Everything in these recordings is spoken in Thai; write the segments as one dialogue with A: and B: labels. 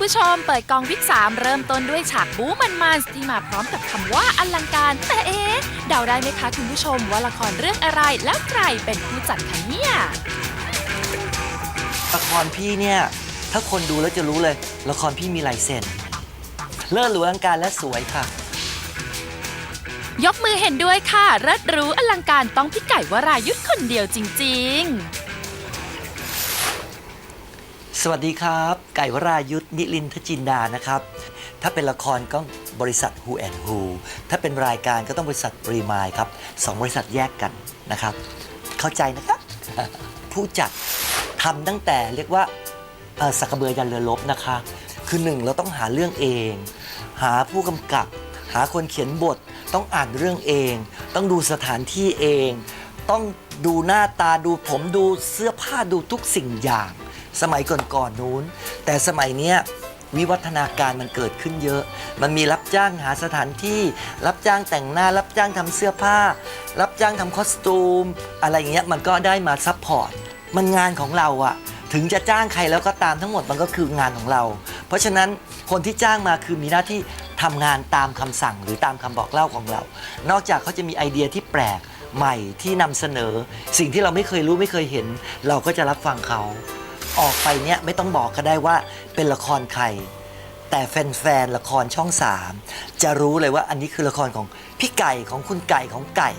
A: ผู้ชมเปิดกองวิกสามเริ่มต้นด้วยฉากบู๊มันๆที่มาพร้อมกับคำว่าอลังการ แต่เอ๊ะเดาได้ไหมคะคุณผู้ชมว่าละครเรื่องอะไรแล้วใครเป็นผู้จัดคะเนี่ย
B: ละครพี่เนี่ย ถ้าคนดูแล้วจะรู้เลย ละครพี่มีลายเซ็นเลิศหรูอลังการและสวยค่ะ
A: ยกมือเห็นด้วยค่ะเลิศหรู้อลังการต้องพี่ไก่วรายุทธ์คนเดียวจริง ๆ
B: สวัสดีครับ ไก่วรายุทธนิลินทจินดานะครับ ถ้าเป็นละครก็บริษัท Who and Who ถ้าเป็นรายการก็ต้องบริษัทปรีมายครับสองบริษัทแยกกันนะครับ เข้าใจนะครับ ผู้จัดทำตั้งแต่เรียกว่าสักเบือยันเรือลบนะคะ คือหนึ่งเราต้องหาเรื่องเอง หาผู้กำกับ หาคนเขียนบท ต้องอ่านเรื่องเอง ต้องดูสถานที่เอง ต้องดูหน้าตาดูผมดูเสื้อผ้าดูทุกสิ่งอย่าง สมัยก่อนๆนู้น แต่สมัยเนี้ยวิวัฒนาการมันเกิดขึ้นเยอะ มันมีรับจ้างหาสถานที่ รับจ้างแต่งหน้า รับจ้างทำเสื้อผ้า รับจ้างทำคอสตูม อะไรอย่างเงี้ยมันก็ได้มาซัพพอร์ต มันงานของเราอะถึงจะจ้างใครแล้วก็ตามทั้งหมดมันก็คืองานของเรา เพราะฉะนั้นคนที่จ้างมาคือมีหน้าที่ทำงานตามคำสั่งหรือตามคำบอกเล่าของเรา นอกจากเขาจะมีไอเดียที่แปลกใหม่ที่นำเสนอ สิ่งที่เราไม่เคยรู้ไม่เคยเห็น เราก็จะรับฟังเขา ออกไปเนี่ยไม่ต้องบอกก็ได้ว่าเป็นละครใคร แต่แฟนๆละครช่อง3จะรู้เลยว่าอันนี้คือละครของพี่ไก่ของคุณไก่ของไก่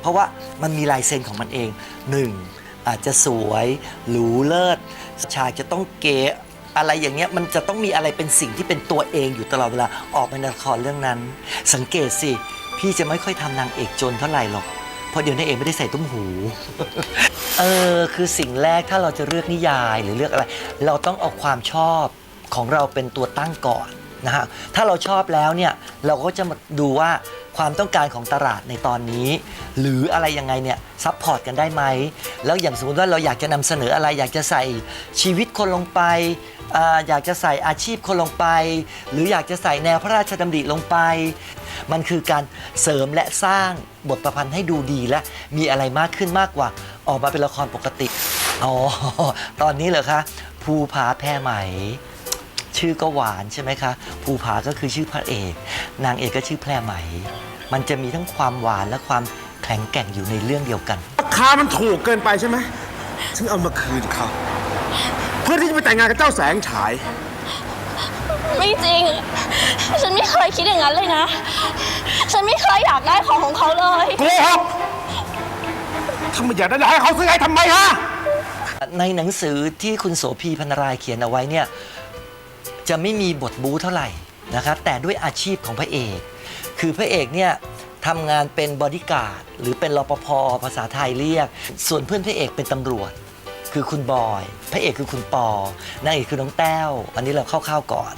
B: เพราะว่ามันมีลายเซ็นของมันเองหนึ่งอาจจะสวยหรูเลิศฉากจะต้องเก๋อะไรอย่างเงี้ยมันจะต้องมีอะไรเป็นสิ่งที่เป็นตัวเองอยู่ตลอดเวลาออกมาในละครเรื่องนั้น สังเกตสิ พี่จะไม่ค่อยทำนางเอกจนเท่าไหร่หรอก เพราะเดี๋ยวนางเอกไม่ได้ใส่ตุ้มหู เออ คือสิ่งแรกถ้าเราจะเลือกนิยายหรือเลือกอะไร เราต้องเอาความชอบของเราเป็นตัวตั้งก่อนนะฮะ ถ้าเราชอบแล้วเนี่ย เราก็จะมาดูว่าความต้องการของตลาดในตอนนี้ หรืออะไรยังไงเนี่ยซัพพอร์ตกันได้ไหม แล้วอย่างสมมติว่าเราอยากจะนำเสนออะไรอยากจะใส่ชีวิตคนลงไป อ่าอยากจะใส่อาชีพคนลงไป หรืออยากจะใส่แนวพระราชดำริลงไป มันคือการเสริมและสร้างบทประพันธ์ให้ดูดีและมีอะไรมากขึ้นมากกว่า ออกมาเป็นละครปกติอ๋อตอนนี้เหรอคะภูผาแพรไหม ชื่อก็หวานใช่ไหมคะภูผาก็คือชื่อพระเอก นางเอกก็ชื่อแพรไหม มันจะมีทั้งความหวานและความแข็งแกร่งอยู่ในเรื่องเดียวกัน
C: ราคามันถูกเกินไปใช่ไหมฉันเอามาคืนเขา เพื่อที่จะไปแต่งงานกับเจ้าแสงฉาย
D: ไม่จริง ฉันไม่เคยคิดอย่างนั้นเลยนะ ฉันไม่เคยอยากได้ของของเขาเลย
C: โกหกถ้าไม่อยากได้ให้เขาซื้อให้ทำไมฮะ
B: ในหนังสือที่คุณโสภีพรรณรายเขียนเอาไว้เนี่ย จะไม่มีบทบู๊เท่าไหร่นะครับ แต่ด้วยอาชีพของพระเอก คือพระเอกเนี่ยทำงานเป็นบอดี้การ์ดหรือเป็นรปภภาษาไทยเรียก ส่วนเพื่อนพระเอกเป็นตำรวจ คือคุณบอย พระเอกคือคุณปอนางเอกคือน้องแต้ว อันนี้เราเข้าๆก่อน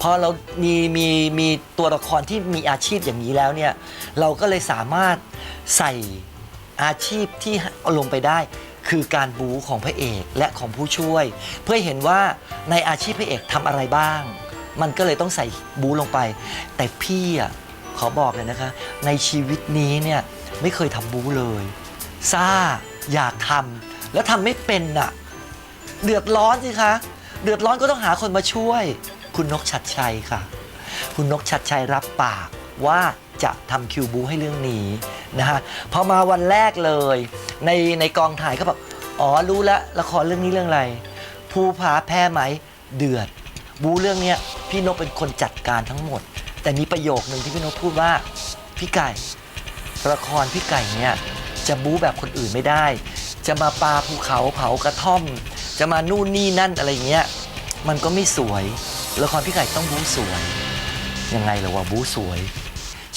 B: พอเรามีมีมีตัวละครที่มีอาชีพอย่างนี้แล้วเนี่ยเราก็เลยสามารถใส่อาชีพที่เอาลงไปได้ คือการบูของพระเอกและของผู้ช่วย เพื่อเห็นว่าในอาชีพพระเอกทำอะไรบ้าง มันก็เลยต้องใส่บูลงไป แต่พี่อะขอบอกเลยนะคะ ในชีวิตนี้เนี่ยไม่เคยทำบูเลย ซ่าอยากทำ แล้วทำไม่เป็นน่ะ เดือดร้อนสิคะ เดือดร้อนก็ต้องหาคนมาช่วย คุณนกชัดชัยค่ะ คุณนกชัดชัยรับปากว่าจะทำคิวบูให้เรื่องนี้นะฮะพอมาวันแรกเลย ในในกองถ่ายก็บอกอ๋อรู้แล้วละครเรื่องนี้เรื่องอะไร ภูผาแพ้ไหมเดือด บูเรื่องเนี้ยพี่นกเป็นคนจัดการทั้งหมด แต่มีประโยคนึงที่พี่นกพูดว่าพี่ไก่ละครพี่ไก่เนี่ยจะบู๊แบบคนอื่นไม่ได้ จะมาปาภูเขาเผากระท่อม จะมานู่นนี่นั่นอะไรเงี้ย มันก็ไม่สวยละครพี่ไก่ต้องบู๊สวย ยังไงเหรอว่าบู๊สวย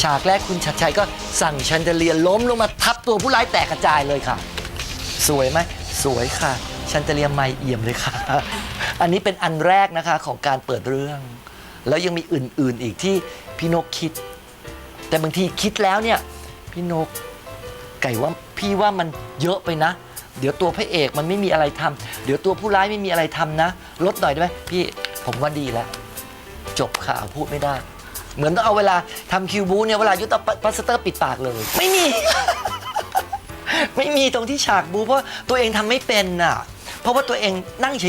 B: ฉากแรกคุณชัดชัยก็สั่งชันเดเลียล้มลงมาทับตัวผู้ร้ายแตกกระจายเลยค่ะ สวยไหมสวยค่ะ ชันเดเลียไม่เอี่ยมเลยค่ะ อันนี้เป็นอันแรกนะคะของการเปิดเรื่อง แล้วยังมีอื่นๆอีกที่พี่นกคิด แต่บางทีคิดแล้วเนี่ยพี่นกไก่ว่าพี่ว่ามันเยอะไปนะ เดี๋ยวตัวพระเอกมันไม่มีอะไรทำเดี๋ยวตัวผู้ร้ายไม่มีอะไรทำนะ ลดหน่อยได้ไหมพี่ผมว่าดีแล้ว จบข่าวพูดไม่ได้ เหมือนต้องเอาเวลาทำคิวบูเนี่ยเวลายุตปัสเตอร์ปิดปากเลย ไม่มี ไม่มีตรงที่ฉากบูเพราะตัวเองทำไม่เป็นน่ะเพราะว่าตัวเองนั่งเฉ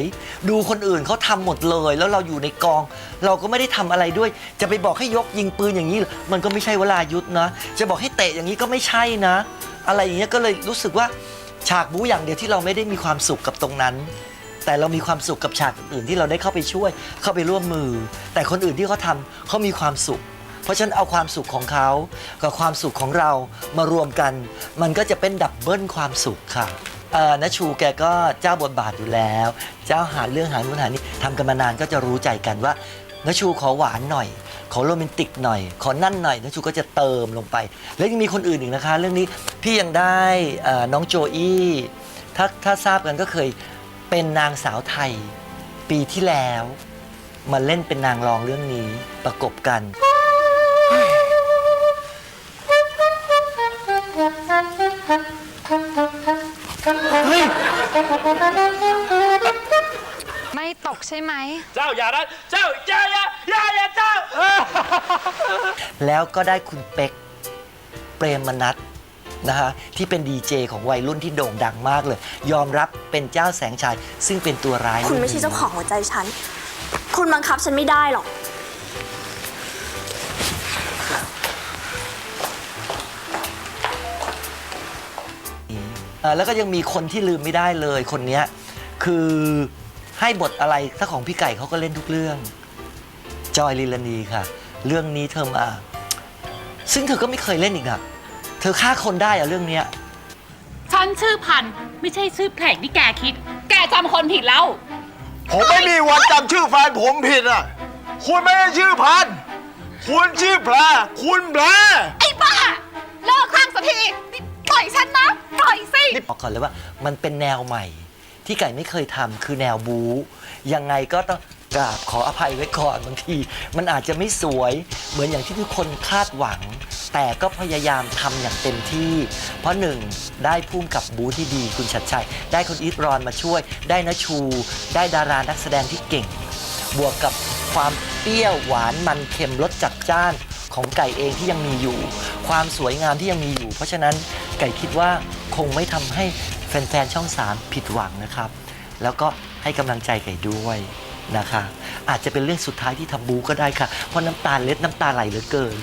B: ยๆ ดูคนอื่นเขาทำหมดเลย แล้วเราอยู่ในกอง เราก็ไม่ได้ทำอะไรด้วย จะไปบอกให้ยกยิงปืนอย่างนี้ มันก็ไม่ใช่เวลายุทธนะ จะบอกให้เตะอย่างนี้ก็ไม่ใช่นะ อะไรอย่างเงี้ยก็เลยรู้สึกว่า ฉากบู๊อย่างเดียวที่เราไม่ได้มีความสุขกับตรงนั้น แต่เรามีความสุขกับฉากอื่นที่เราได้เข้าไปช่วย เข้าไปร่วมมือ แต่คนอื่นที่เขาทำเขามีความสุข เพราะฉะนั้นเอาความสุขของเขากับความสุขของเรามารวมกัน มันก็จะเป็นดับเบิลความสุขค่ะเอ่อนชูแกก็เจ้าบทบาทอยู่แล้ว เจ้าหาเรื่องหานู่นหานี่ทำกันมานานก็จะรู้ใจกันว่านชูขอหวานหน่อย ขอโรแมนติกหน่อย ขอนั่นหน่อยนชูก็จะเติมลงไป แล้วยังมีคนอื่นอีกนะคะ เรื่องนี้พี่ยังได้เอ่อน้องโจอี้ถ้าถ้าทราบกันก็เคยเป็นนางสาวไทย ปีที่แล้ว มาเล่นเป็นนางรองเรื่องนี้ประกบกัน
E: ตกใช่ไหม
F: เจ้าอย่านะเจ้าอย่าอย่าอย่าอย่าเจ้า
B: แล้วก็ได้คุณเป๊กเปรมมนัทนะฮะที่เป็นดีเจของวัยรุ่นที่โด่งดังมากเลย ยอมรับเป็นเจ้าแสงชัยซึ่งเป็นตัวร้าย
D: คุณไม่ใช่เจ้าของหัวใจฉัน คุณบังคับฉันไม่ได้หรอก
B: เอ่อแล้วก็ยังมีคนที่ลืมไม่ได้เลยคนเนี้ยคือ ให้บทอะไรถ้าของพี่ไก่เขาก็เล่นทุกเรื่อง จอยลิลานีค่ะ เรื่องนี้เธอมาซึ่งเธอก็ไม่เคยเล่นอีกอะเธอฆ่าคนได้อะเรื่องเนี้ย
G: ฉันชื่อพันธุ์ไม่ใช่ชื่อเพลงที่แกคิด แกจำคนผิดแล้ว
C: ผมไม่มีวันจำชื่อแฟนผมผิดอะ คุณไม่ได้ชื่อพันธุ์คุณชื่อแพรคุณแพร
G: ไอ้บ้า เลิกข้างสักทีนี่ปล่อยฉันนะ ปล่อยสิ
B: บอกก่อนเลยว่ามันเป็นแนวใหม่ ที่ไก่ไม่เคยทำคือแนวบู๊ยังไงก็ต้องกราบขออภัยไว้ก่อนบางที มันอาจจะไม่สวยเหมือนอย่างที่ทุกคนคาดหวัง แต่ก็พยายามทำอย่างเต็มที่ เพราะหนึ่งได้พุ่มกับบูที่ดีคุณชัดชัย ได้คุณอีทรอนมาช่วย ได้นชู ได้ดารานักแสดงที่เก่ง บวกกับความเปรี้ยวหวานมันเค็มรสจัดจ้านของไก่เองที่ยังมีอยู่ ความสวยงามที่ยังมีอยู่ เพราะฉะนั้นไก่คิดว่าคงไม่ทำให้ แฟนๆ ช่อง 3 ผิดหวังนะครับ แล้วก็ให้กำลังใจไก่ด้วยนะคะ อาจจะเป็นเรื่องสุดท้ายที่ทำบูก็ได้ค่ะ เพราะน้ำตาเล็ดน้ำตาไหลเหลือเกิน